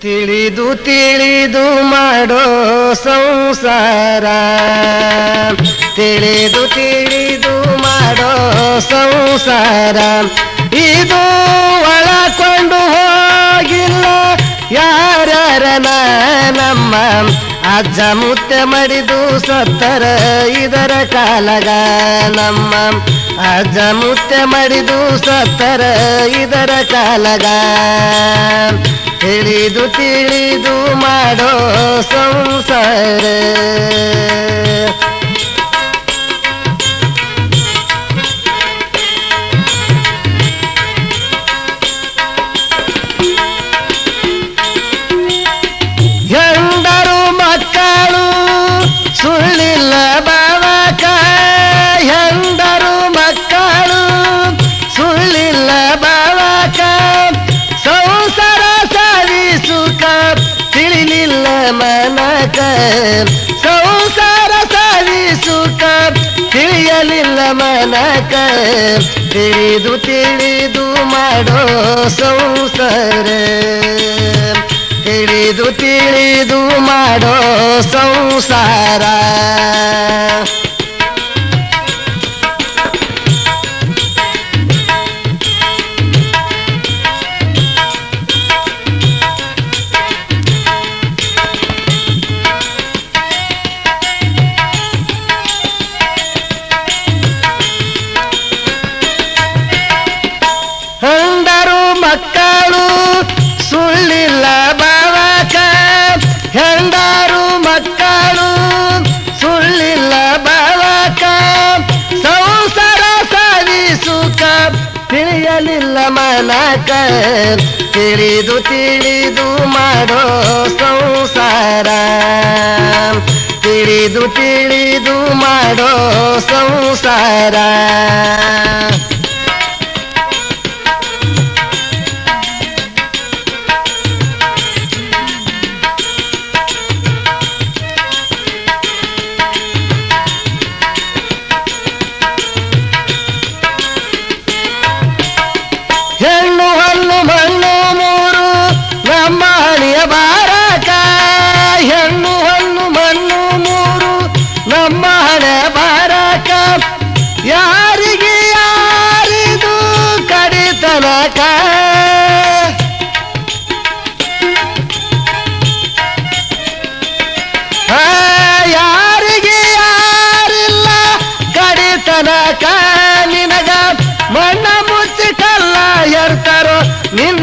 ತಿಳಿದು ತಿಳಿದು ಮಾಡೋ ಸಂಸಾರ. ತಿಳಿದು ತಿಳಿದು ಮಾಡೋ ಸಂಸಾರ. ಇದು ಒಳಕೊಂಡು ಹೋಗಿಲ್ಲ ಯಾರ್ಯಾರನ ನಮ್ಮ ಅಜ್ಜ ಮುತ್ತೆ ಮಡಿದು ಸತ್ತರ ಇದರ ಕಾಲಗ ನಮ್ಮ ಅಜ್ಜ ಮುತ್ತೆ ಮಡಿದು ಸತ್ತರ ಇದರ ಕಾಲಗ ತಿಳಿದು ತಿಳಿದು ಮಾಡೋ ಸಂಸಾರ ಸಂಸಾರ ಸಾಧಿಸುಕ ತಿಳಿಯಲಿಲ್ಲ ಮನಕ ತಿಳಿದು ತಿಳಿದು ಮಾಡೋ ಸಂಸಾರ. ತಿಳಿದು ತಿಳಿದು ಮಾಡೋ ಸಂಸಾರ. ತಿಳಿಯಲಿಲ್ಲ ಮನಕ ತಿಳಿದು ತಿಳಿದು ಮಾಡೋ ಸಂಸಾರ. ತಿಳಿದು ತಿಳಿದು ಮಾಡೋ ಸಂಸಾರ.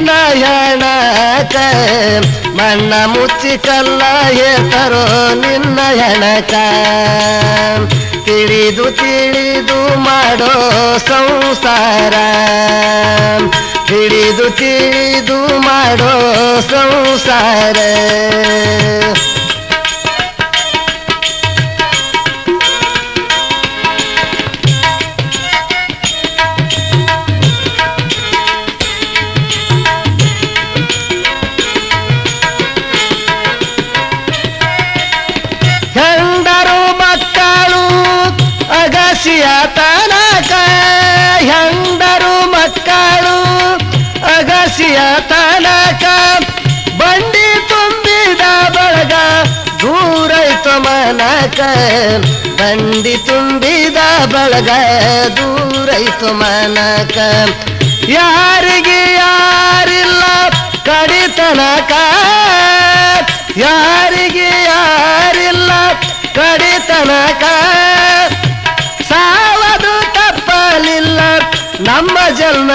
ನಿನ್ನ ಹೆಣಕ ಮಣ್ಣ ಮುಚ್ಚಿ ಕಲ್ಲ ಏತರೋ ನಿನ್ನ ಹೆಣಕ ತಿಳಿದು ತಿಳಿದು ಮಾಡೋ ಸಂಸಾರ. ತಿಳಿದು ತಿಳಿದು ಮಾಡೋ ಸಂಸಾರ. ಅಗಸಿಯ ತನಕ ಹೆಂಡರು ಮಕ್ಕಳು ಅಗಸಿಯ ತನಕ ಬಂಡಿ ತುಂಬಿದ ಬಳಗ ದೂರೈತು ಮನಕ ಬಂಡಿ ತುಂಬಿದ ಬಳಗ ದೂರೈತು ಮನಕ ಯಾರಿಗೆ ಯಾರಿಲ್ಲ ಕಡಿತನಕ ಯಾರಿಗೆ ಯಾರಿಲ್ಲ ಕಡಿತನಕ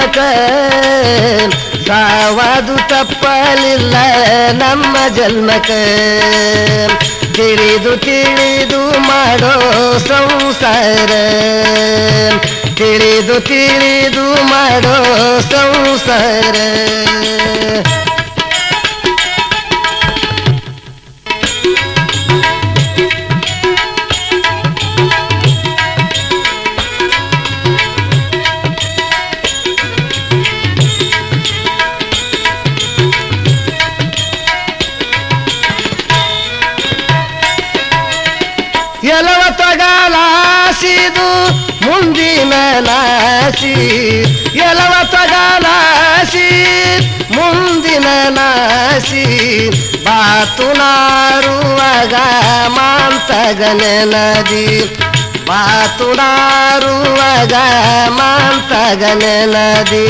ಜನ್ಮಕ ಸಾವದು ತಪ್ಪಲಿಲ್ಲ ನಮ್ಮ ಜನ್ಮಕ ತಿಳಿದು ತಿಳಿದು ಮಾಡೋ ಸಂಸಾರ ತಿಳಿದು ತಿಳಿದು ಮಾಡೋ ಸಂಸಾರ ಎಲವ ತಗಲಾಸಿದು ಮುಂದಿನ ನಾಸಿ ಎಲವ ತಗಲಾಸಿ ನಾಸಿ ಮುಂದಿನ ನಾಸಿ ಬಾತು ನಾರುವಾಗ ಮಾಂತಗನೆ ನದಿ ಬಾತು ನಾರುವಾಗ ಮಾಂತಗನೆ ನದಿ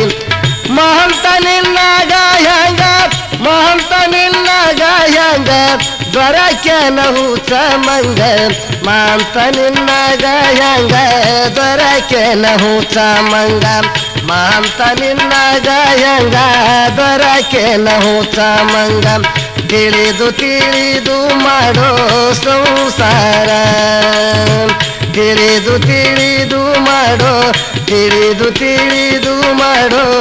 ಮಹಂತ ನಿನ್ನ ಗಾಯಂಗ ಮಹಂತ ನಿನ್ನ ಗಾಯಂಗ ದೊರಕೆನ ಹೂತ ಮಂಗ ಮಾಂತ ನಿನ್ನ ಗಾಯಂಗ ದೊರಕೆನ ಹೂತ ಮಂಗ ಮಾಂತ ನಿನ್ನ ಗಾಯಂಗ ದೊರಕೆನ ಹೂತ ಮಂಗ ತಿಳಿದು ತಿಳಿದು ಮಾಡೋ ಸಂಸಾರ ತಿಳಿದು ತಿಳಿದು ಮಾಡೋ ತಿಳಿದು ತಿಳಿದು ಮಾಡೋ ಸಂಸಾರ